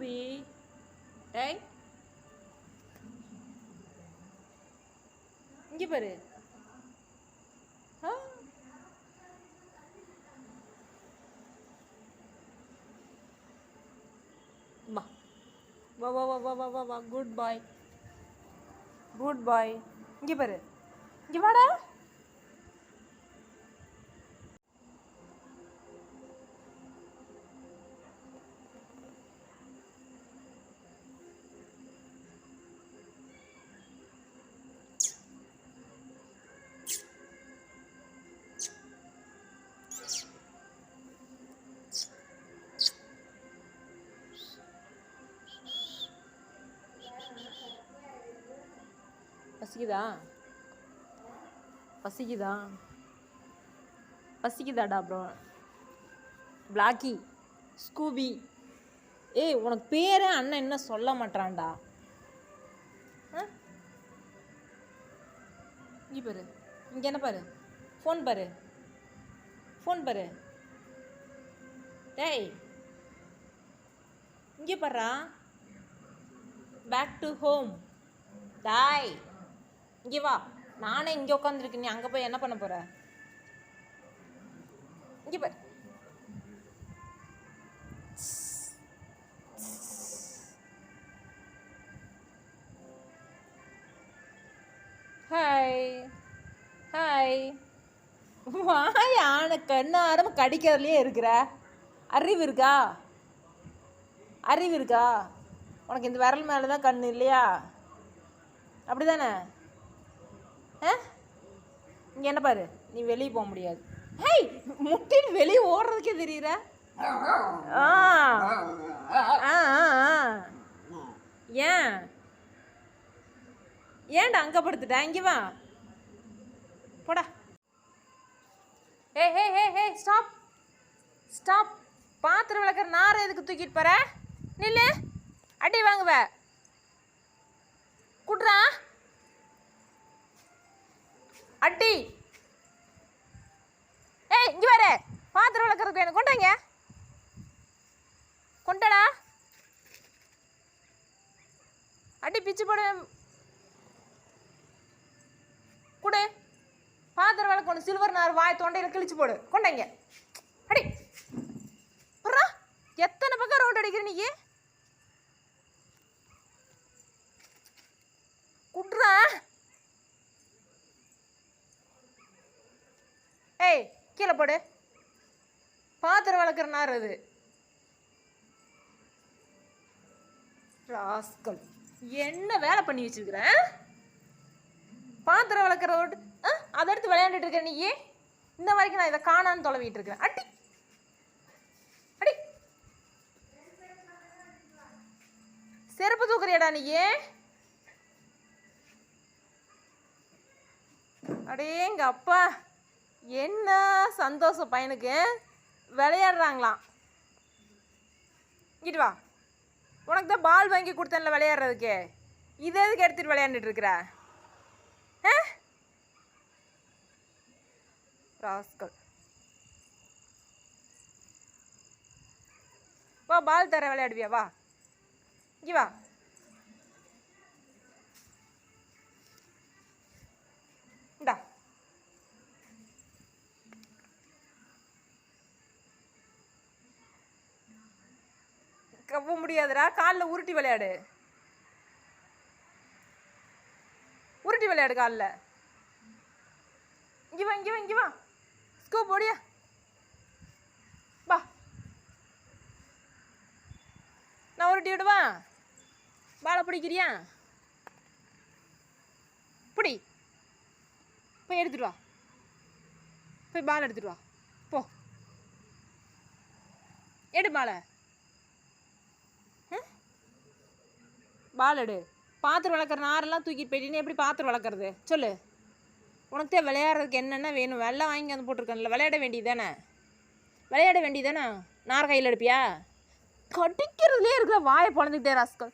be right? ये बरे हाँ वाह वाह वाह वाह वाह वाह वाह गुड बाय गुड बाय ये बरे ये बड़ा பசிக்குதா? பசிக்குதா? பசிக்குதாடா ப்ரோ பிளாக்கி ஸ்கூபி. ஏய் உனக்கு பேரே அண்ணன் என்ன சொல்ல மாட்டான்டா ஆ? பாரு. இங்கே என்ன பாரு? ஃபோன் பாரு. ஃபோன் பாரு. டேய். இங்கே பாரு பேக் டு ஹோம் டாய் இங்கே வா. நானே இங்கே உட்காந்துருக்கேன் நீ அங்கே போய் என்ன பண்ண போகிற இங்கே பாரு. ஹாய் ஹாய் வாயான கண்ணாரம் கடிக்கிறதுலையே இருக்கிற. அறிவு இருக்கா? அறிவு இருக்கா? உனக்கு இந்த விரல் மேலே தான் கண் இல்லையா? அப்படி தானே இங்கே என்ன பாரு? நீ வெளியே போக முடியாது. ஹேய் முட்டின்னு வெளியே ஓடுறதுக்கே தெரியுற? ஆ. ஆ ஆ, ஆ. ஏன்? ஏன்டா அங்கே படுத்துட்ட? இங்கே வா. போடா. ஏ ஹே ஹே ஹே ஸ்டாப் ஸ்டாப் பாத்திரம் விளக்குற நார் எதுக்கு தூக்கிட்டு போற? நில்லு. அடி வாங்குவ. குட்ரா அடி ஏய் இங்க வர பாத்திரம் விளக்குறதுக்கு வேணும். கொண்டாங்க கொண்டடா அடி பிச்சு போடு. கொடு. பாத்திரம் விளக்கணும் சில்வர் நார் வாய் தொண்டையில் கிழிச்சு போடு. கொண்டாங்க அடி. புறா எத்தனை பக்கம் ரோடு அடிக்கிற நீ? ஏய் கீழே போடு. பாத்திரம் வளர்க்குற நார் அது. ராஸ்கல் என்ன வேலை பண்ணி வச்சிருக்கிற? பாத்திரம் வளர்க்குற ரோடு ஆ அதை எடுத்து விளையாண்டுட்டு இருக்க நீ இந்த வரைக்கும் நான் இதை காணான்னு தொலைவிட்டு இருக்கிறேன். அடி. அடி. செருப்பு தூக்குறியடா நீ அடேங்க அப்பா என்ன சந்தோஷம் பையனுக்கு? விளையாடுறாங்களாம். இங்கிட்டு வா. உனக்கு தான் பால் வாங்கி கொடுத்தேன்ல விளையாடுறதுக்கு. இதை எதுக்கு எடுத்துகிட்டு விளையாண்டுட்டு இருக்கிற? ஆ? ராஸ்கல். வா பால் தர விளையாடுவியா? வா. இங்கே வா. கவ்வ முடியாதுடா. காலில் உருட்டி விளையாடு. உருட்டி விளையாடு காலில். இங்கே வா இங்கே வா இங்கே வா. ஸ்கூப் ஓடியா. வா. நான் உருட்டி விடுவா. பாலை பிடிக்கிறியா? பிடி. போய் எடுத்துட்டு வா. போய் பால் எடுத்துட்டு வா. போ. எடு பாலை. பால் எடு பாத்திரம் வளர்க்குற நாரெல்லாம் தூக்கிட்டு போயிட்டு எப்படி பாத்திரம் வளர்க்குறது சொல்லு. உனக்கு தான் விளையாடுறதுக்கு என்னென்ன வேணும்? வெள்ளம் வாங்கி வந்து போட்டிருக்கேன்ல விளையாட வேண்டியதானே விளையாட வேண்டியதானே நார் கையில் எடுப்பியா? கடிக்கிறதுலே இருக்கிற வாயை பொழந்துக்கிட்டே ராஸ்கல்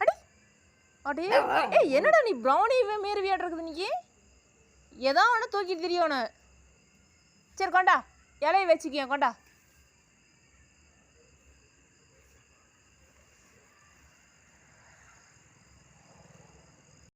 அடி. அடே. ஏ என்னடா நீ ப்ரௌனி மாரி விளையாடுறது நீ ஏதோ ஒன்று தூக்கிட்டு தெரியணும் சரி கொண்டா. இலையை வச்சுக்கிய கொண்டா.